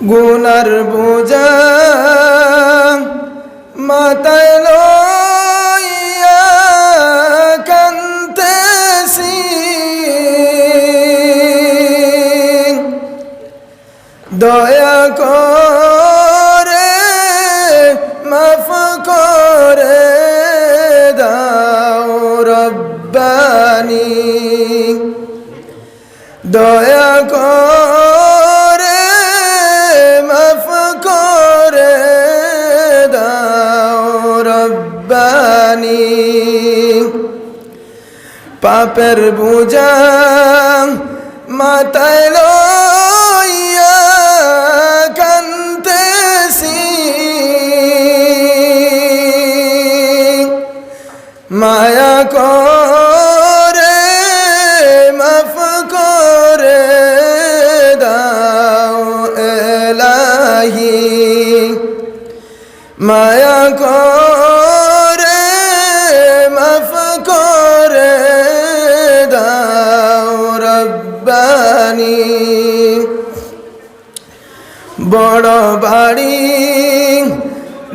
গুনার বোঝা মাথায় লইয়া কান্তেছি দয়া করে মাফ করে দাও রব্বানি। দয়া রব্বানি পাপের বোঝা মাথায়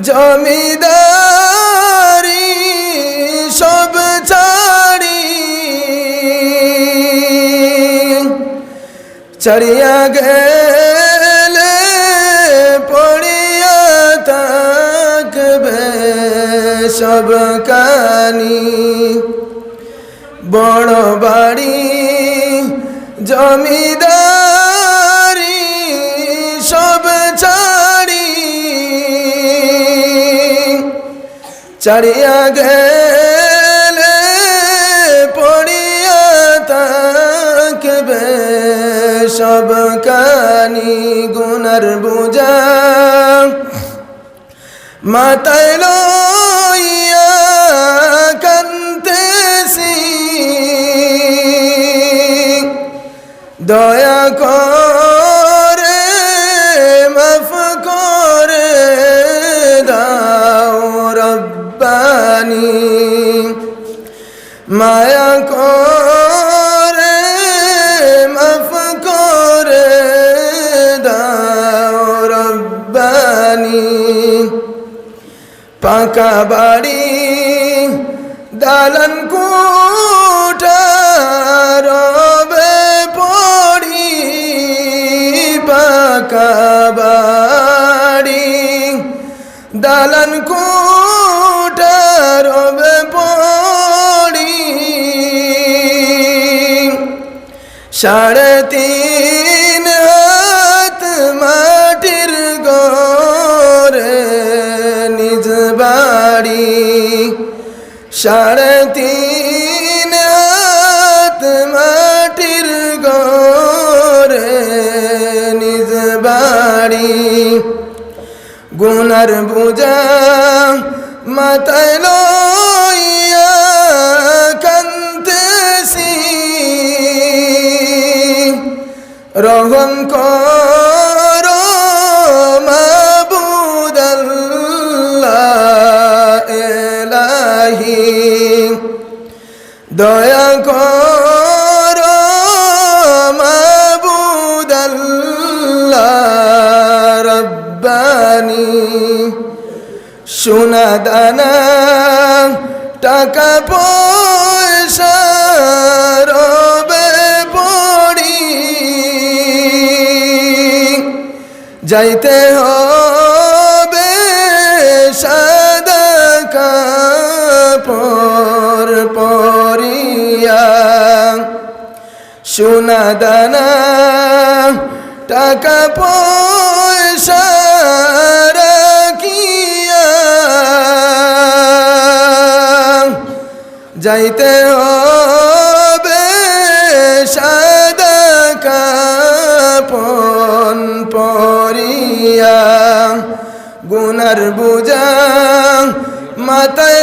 জমিদারি সব ছাড়ি। চড়িয়া গেলে পড়িয়া সব কানি। বড় বাড়ি জমিদারি চারিয়া গেলে পড়িয়া থাকবে সব কানি গুনার বোঝা। মাথায় লইয়া কান্তেছি দয়া করে পাকা বাড়ি দালান রবে পড়ি পাকা বাড়ি। দালান রবে পড়ি। সাড়ে তিন সাড়ে তিন হাত মাটির গরে নিজ বাড়ি। গুনার বোঝা মাথায় লইয়া কর দয়া কর রব্বানি। সোনা দানা টাকা পয়সা রবে পড়ি। যাইতে হবে সোনা দানা টাকা পয়সা যাইতে হবে সাদা কাপন পরিয়া। গুনার বুঝা মাথায়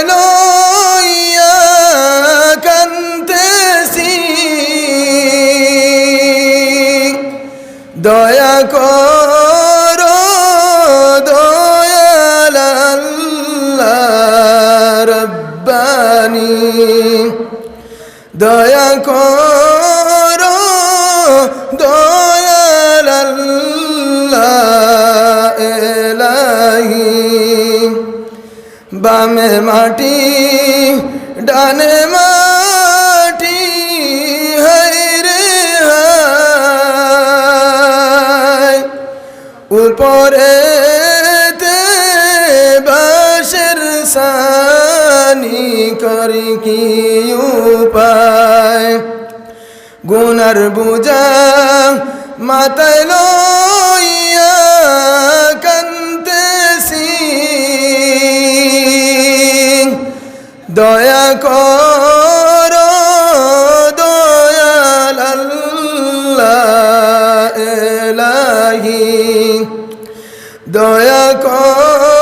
করো দয়াল রব্বানি। দয়া করো দয়াল এলাহি। বামে মাটি ডানে মা গুনার বুঝা মাথায় লইয়া কান্দেছি দয়া কর দয়াল এলাহি। দয়া কর